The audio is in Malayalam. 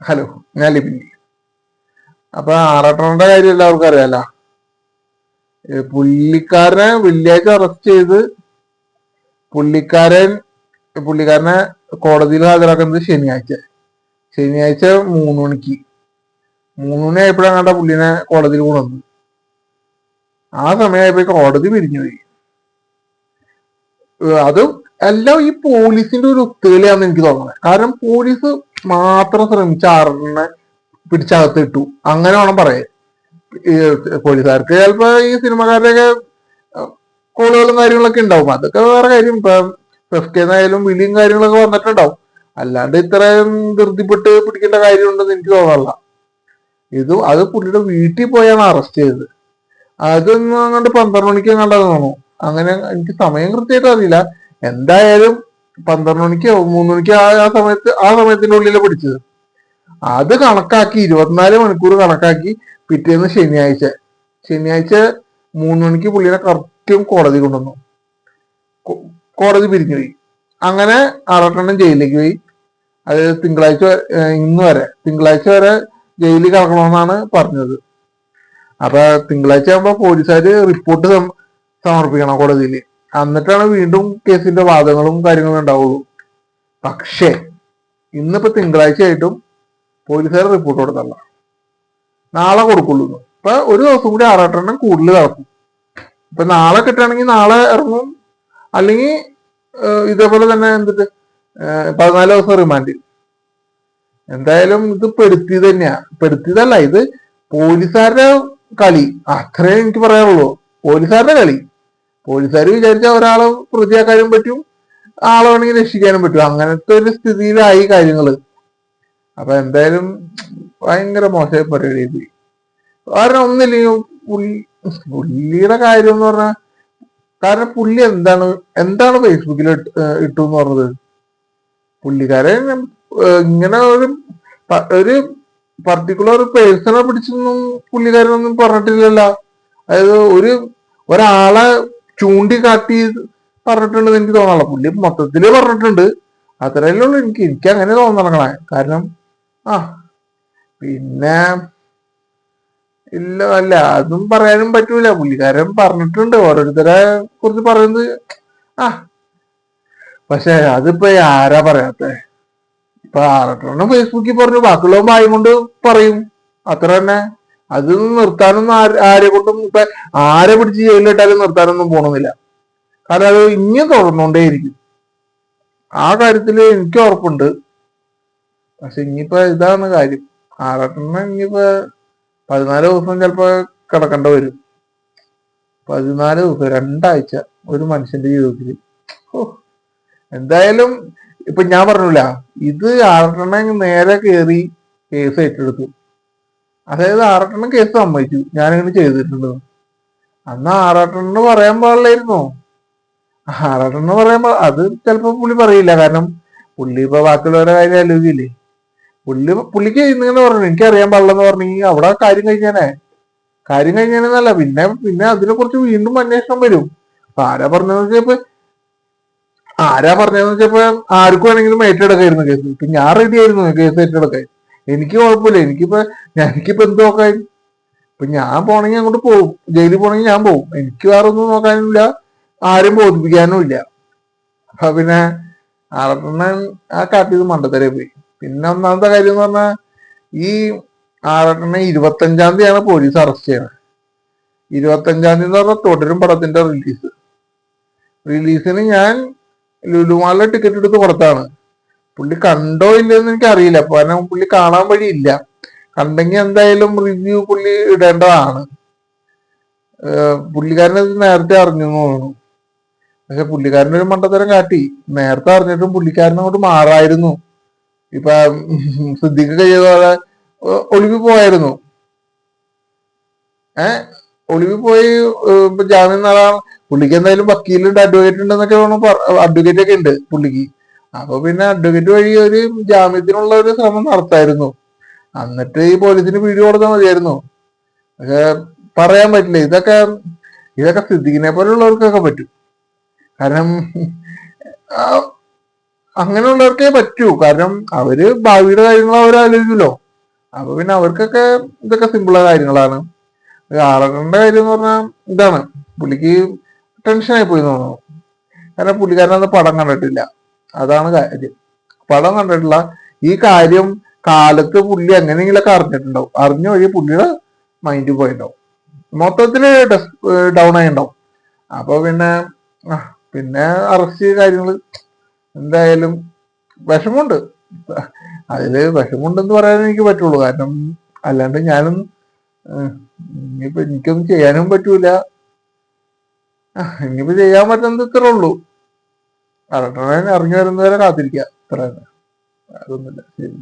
ഹലോ ഞാൻ ലിപിൻ. അപ്പൊ ആറാട്ടണന്റെ കാര്യം എല്ലാവർക്കും അറിയാലോ? പുള്ളിക്കാരനെ വെള്ളിയാഴ്ച അറസ്റ്റ് ചെയ്ത് പുള്ളിക്കാരൻ പുള്ളിക്കാരനെ കോടതിയിൽ ഹാജരാക്കുന്നത് ശനിയാഴ്ച. ശനിയാഴ്ച മൂന്ന് മണിക്ക്. മൂന്ന് മണി ആയപ്പോഴാണ് കണ്ട പുള്ളിനെ കോടതിയിൽ കൊണ്ടുവന്നത് ആ സമയമായപ്പോ കോടതി പിരിഞ്ഞുപോയി. അത് എല്ലാം ഈ പോലീസിന്റെ ഒരു ഒത്തുകളിയാന്ന് എനിക്ക് തോന്നുന്നത്. കാരണം പോലീസ് മാത്രം ശ്രമിച്ച ആറിനെ പിടിച്ചകത്ത് ഇട്ടു. അങ്ങനെ വേണം പറയാൻ. പോലീസുകാർക്ക് ചിലപ്പോ ഈ സിനിമക്കാരുടെയൊക്കെ കോളുകളും കാര്യങ്ങളൊക്കെ ഉണ്ടാവും. അതൊക്കെ വേറെ കാര്യം. ഇപ്പൊ ഫെഫ്റ്റേന്നായാലും വിളിയും കാര്യങ്ങളൊക്കെ വന്നിട്ടുണ്ടാവും. അല്ലാണ്ട് ഇത്രയും ധൃതിപ്പെട്ട് പിടിക്കേണ്ട കാര്യമുണ്ടെന്ന് എനിക്ക് തോന്നാറില്ല ഇത് അത് പുള്ളിയുടെ വീട്ടിൽ പോയാണ് അറസ്റ്റ് ചെയ്തത്. അതൊന്നും അങ്ങോട്ട് പന്ത്രണ്ട് മണിക്ക് കണ്ടത് തോന്നുന്നു. അങ്ങനെ എനിക്ക് സമയം കൃത്യമായിട്ട് അറിയില്ല. എന്തായാലും പന്ത്രണ്ട് മണിക്കോ മൂന്ന് മണിക്കോ ആ സമയത്ത് ആ സമയത്തിന്റെ ഉള്ളിലാണ് പിടിച്ചത്. അത് കണക്കാക്കി ഇരുപത്തിനാല് മണിക്കൂർ കണക്കാക്കി പിറ്റേന്ന് ശനിയാഴ്ച. ശനിയാഴ്ച മൂന്ന് മണിക്ക് പുള്ളിനെ കറക്റ്റും കോടതി കൊണ്ടുവന്നു. കോടതി പിരിഞ്ഞു പോയി. അങ്ങനെ അറട്ടെണ്ണം ജയിലിലേക്ക് പോയി. അത് തിങ്കളാഴ്ച ഇന്ന് വരെ. തിങ്കളാഴ്ച വരെ ജയിലിൽ കിടക്കണമെന്നാണ് പറഞ്ഞത്. അപ്പൊ തിങ്കളാഴ്ച ആകുമ്പോ പോലീസുകാര് റിപ്പോർട്ട് സമർപ്പിക്കണം കോടതിയിൽ എന്നിട്ടാണ് വീണ്ടും കേസിന്റെ വാദങ്ങളും കാര്യങ്ങളും ഉണ്ടാവുള്ളൂ. പക്ഷേ ഇന്നിപ്പോ തിങ്കളാഴ്ച ആയിട്ടും പോലീസുകാർ റിപ്പോർട്ട് കൊടുത്തല്ല നാളെ കൊടുക്കുള്ളൂ. ഇപ്പൊ ഒരു ദിവസം കൂടി ആറാട്ടെണ്ണം കൂടുതൽ നടക്കും. ഇപ്പൊ നാളെ കിട്ടുകയാണെങ്കിൽ നാളെ ഇറങ്ങും. അല്ലെങ്കിൽ ഇതേപോലെ തന്നെ എന്തിട്ട് പതിനാല് ദിവസം റിമാൻഡ് എന്തായാലും ഇത് പെടുത്തി തന്നെയാ. പെടുത്തിയതല്ല ഇത് പോലീസുകാരുടെ കളി. അത്രേ എനിക്ക് പറയാനുള്ളൂ. പോലീസുകാരുടെ കളി. പോലീസുകാർ വിചാരിച്ച ഒരാളെ പ്രതിയാക്കാനും പറ്റും ആളെ വേണമെങ്കിൽ രക്ഷിക്കാനും പറ്റും. അങ്ങനത്തെ ഒരു സ്ഥിതിയിലായി കാര്യങ്ങൾ അപ്പൊ എന്തായാലും ഭയങ്കര മോശമായി പരിപാടി കാരണം ഒന്നില്ലെങ്കിൽ പുള്ളി പുള്ളിയുടെ കാര്യം എന്ന് പറഞ്ഞാൽ കാരണം പുള്ളി എന്താണ് എന്താണ് ഫേസ്ബുക്കിൽ ഇട്ടു എന്ന് പറഞ്ഞത്? പുള്ളിക്കാരൻ ഇങ്ങനെ ഒരു ഒരു പർട്ടിക്കുലർ പേഴ്സണെ പിടിച്ചൊന്നും പുള്ളിക്കാരനൊന്നും പറഞ്ഞിട്ടില്ലല്ലോ. അതായത് ഒരു ഒരാളെ ചൂണ്ടിക്കാട്ടി പറഞ്ഞിട്ടുണ്ടെന്ന് എനിക്ക് തോന്നാനുള്ള പുള്ളി മൊത്തത്തിൽ പറഞ്ഞിട്ടുണ്ട്. അത്രയല്ലേ ഉള്ളൂ. എനിക്ക് എനിക്ക് അങ്ങനെ തോന്നണങ്ങളെ. കാരണം ആ പിന്നെ ഇല്ല അല്ല അതും പറയാനും പറ്റൂല. പുള്ളിക്കാരൻ പറഞ്ഞിട്ടുണ്ട്. ഓരോരുത്തരെ കുറിച്ച് പറയുന്നത് ആ. പക്ഷെ അതിപ്പോ ആരാ പറയാത്തെ? ഇപ്പൊ ആറട്ടെണ്ണം ഫേസ്ബുക്കിൽ പറഞ്ഞു. ബാക്കിയുള്ളവൻ വായും കൊണ്ട് പറയും. അത്ര തന്നെ. അത് നിർത്താനൊന്നും ആര് കൊണ്ടും ഇപ്പൊ ആരെ പിടിച്ച് ജയിലിലിട്ടാലും നിർത്താനൊന്നും പോണമെന്നില്ല കാരണം അത് ഇനിയും തുടർന്നുകൊണ്ടേയിരിക്കും. ആ കാര്യത്തിൽ എനിക്ക് ഉറപ്പുണ്ട്. പക്ഷെ ഇനിയിപ്പോ ഇതാണ് കാര്യം. ആറട്ടെണ്ണം ഇനിയിപ്പോ പതിനാല് ദിവസം ചിലപ്പോ കിടക്കേണ്ട വരും. പതിനാല് ദിവസം രണ്ടാഴ്ച ഒരു മനുഷ്യന്റെ ജീവിതത്തിൽ എന്തായാലും ഇപ്പൊ ഞാൻ പറഞ്ഞില്ല ഇത് ആറട്ടെണ്ണ നേരെ കയറി കേസ് ഏറ്റെടുത്തു. അതായത് ആറാട്ടെണ്ണം കേസ് സമ്മതിച്ചു. ഞാനിങ്ങനെ ചെയ്തിട്ടുണ്ട്. അന്ന് ആറാട്ടെണ്ണം പറയാൻ പാടില്ലായിരുന്നോ. ആറാട്ടെണ്ണം പറയാൻ പാ അത് ചിലപ്പോ പുള്ളി പറയില്ല. കാരണം പുള്ളി ഇപ്പൊ ബാക്കിയുള്ളവരുടെ കാര്യം ആലോചിക്കില്ലേ? പുള്ളി പുള്ളിക്ക് ഇന്നിങ്ങനെ പറഞ്ഞു. എനിക്ക് അറിയാൻ പാടില്ലെന്ന് പറഞ്ഞെങ്കിൽ അവിടെ കാര്യം കഴിഞ്ഞാനേ. കാര്യം കഴിഞ്ഞാനെന്നല്ല. പിന്നെ പിന്നെ അതിനെ കുറിച്ച് വീണ്ടും അന്വേഷണം വരും. അപ്പൊ ആരാ പറഞ്ഞതെന്ന് വെച്ചപ്പോ ആരാ പറഞ്ഞതെന്ന് വെച്ചപ്പോ ആർക്കും വേണമെങ്കിലും ഏറ്റെടുക്കായിരുന്നു കേസ്. ഞാൻ റെഡി ആയിരുന്നു കേസ് ഏറ്റെടുക്കാൻ. എനിക്ക് കുഴപ്പമില്ല. എനിക്കിപ്പോ എനിക്കിപ്പോ എന്ത് നോക്കാൻ? ഇപ്പൊ ഞാൻ പോണെങ്കിൽ അങ്ങോട്ട് പോകും ജയിലിൽ പോണെങ്കിൽ ഞാൻ പോകും എനിക്ക് വേറെ ഒന്നും നോക്കാനില്ല. ആരും ബോധിപ്പിക്കാനും ഇല്ല അപ്പൊ പിന്നെ ആറട്ടണ്ണൻ ആ കാട്ടിയത് മണ്ടത്തരെ പോയി. പിന്നെ ഒന്നാമത്തെ കാര്യം എന്ന് പറഞ്ഞാൽ ഈ ആറട്ടണ്ണൻ ഇരുപത്തഞ്ചാം തീയതിയാണ് പോലീസ് അറസ്റ്റ് ചെയ്യുന്നത് ഇരുപത്തഞ്ചാം തീയതി എന്ന് പറഞ്ഞാൽ തുടരും പടത്തിന്റെ റിലീസ്. റിലീസിന് ഞാൻ ലുലുമാളിലെ ടിക്കറ്റ് എടുത്ത് കൊടുത്താണ്. പുള്ളി കണ്ടോ ഇല്ലെന്ന് എനിക്ക് അറിയില്ല കാരണം പുള്ളി കാണാൻ വഴിയില്ല. കണ്ടെങ്കിൽ എന്തായാലും റിവ്യൂ പുള്ളി ഇടേണ്ടതാണ്. പുള്ളിക്കാരനത് നേരത്തെ അറിഞ്ഞു തോന്നുന്നു. പക്ഷെ പുള്ളിക്കാരന്റെ ഒരു മണ്ടത്തരം കാട്ടി. നേരത്തെ അറിഞ്ഞിട്ടും പുള്ളിക്കാരൻ അങ്ങോട്ട് മാറായിരുന്നു. ഇപ്പൊ സിദ്ദിഖ് ചെയ്ത ഒളിവി പോയായിരുന്നു. ഏ ഒളിവി പോയി ജാമ്യം നേടാൻ പുള്ളിക്ക് എന്തായാലും വക്കീലുണ്ട് അഡ്വക്കേറ്റ് ഉണ്ടെന്നൊക്കെ അഡ്വക്കേറ്റ് ഒക്കെ ഉണ്ട് പുള്ളിക്ക്. അപ്പൊ പിന്നെ അഡ്വക്കേറ്റ് വഴി ഒരു ജാമ്യത്തിനുള്ള ഒരു ശ്രമം നടത്തായിരുന്നു. എന്നിട്ട് ഈ പോലീസിന് വീഡിയോ കൊടുത്താൽ മതിയായിരുന്നു. പക്ഷെ പറയാൻ പറ്റില്ല. ഇതൊക്കെ ഇതൊക്കെ സിദ്ദിഖിനെ പോലുള്ളവർക്കൊക്കെ പറ്റും. കാരണം അങ്ങനെയുള്ളവർക്കേ പറ്റൂ. കാരണം അവർ ഭാവിയുടെ കാര്യങ്ങൾ അവർ ആലോചിക്കുമല്ലോ അപ്പൊ പിന്നെ അവർക്കൊക്കെ ഇതൊക്കെ സിമ്പിളായ കാര്യങ്ങളാണ്. ആളുകളുടെ കാര്യം എന്ന് പറഞ്ഞാൽ ഇതാണ്. പുള്ളിക്ക് ടെൻഷനായി പോയി തോന്നുന്നു. കാരണം പുള്ളിക്കാരനത് പടം കണ്ടിട്ടില്ല. അതാണ് കാര്യം. പടം കണ്ടിട്ടുള്ള ഈ കാര്യം കാലത്ത് പുള്ളി എങ്ങനെയെങ്കിലൊക്കെ അറിഞ്ഞിട്ടുണ്ടാവും. അറിഞ്ഞ വഴി പുള്ളിയുടെ മൈൻഡ് പോയിട്ടുണ്ടാവും മൊത്തത്തിൽ ഡൗൺ ആയിണ്ടാവും. അപ്പൊ പിന്നെ പിന്നെ അറസ്റ്റ് കാര്യങ്ങൾ എന്തായാലും വിഷമുണ്ട് അതിൽ വിഷമുണ്ടെന്ന് പറയാൻ എനിക്ക് പറ്റുള്ളൂ. കാരണം അല്ലാണ്ട് ഞാനും ഇനിയിപ്പോ എനിക്കൊന്നും ചെയ്യാനും പറ്റൂല. ഇനിയിപ്പോ ചെയ്യാൻ പറ്റുന്നത് ഇത്രേ ഉള്ളൂ. അറട്ടണ ഇറങ്ങി വരുന്നവരെ കാത്തിരിക്കുക. ഇത്ര തന്നെ അതൊന്നുമില്ല. ശരി.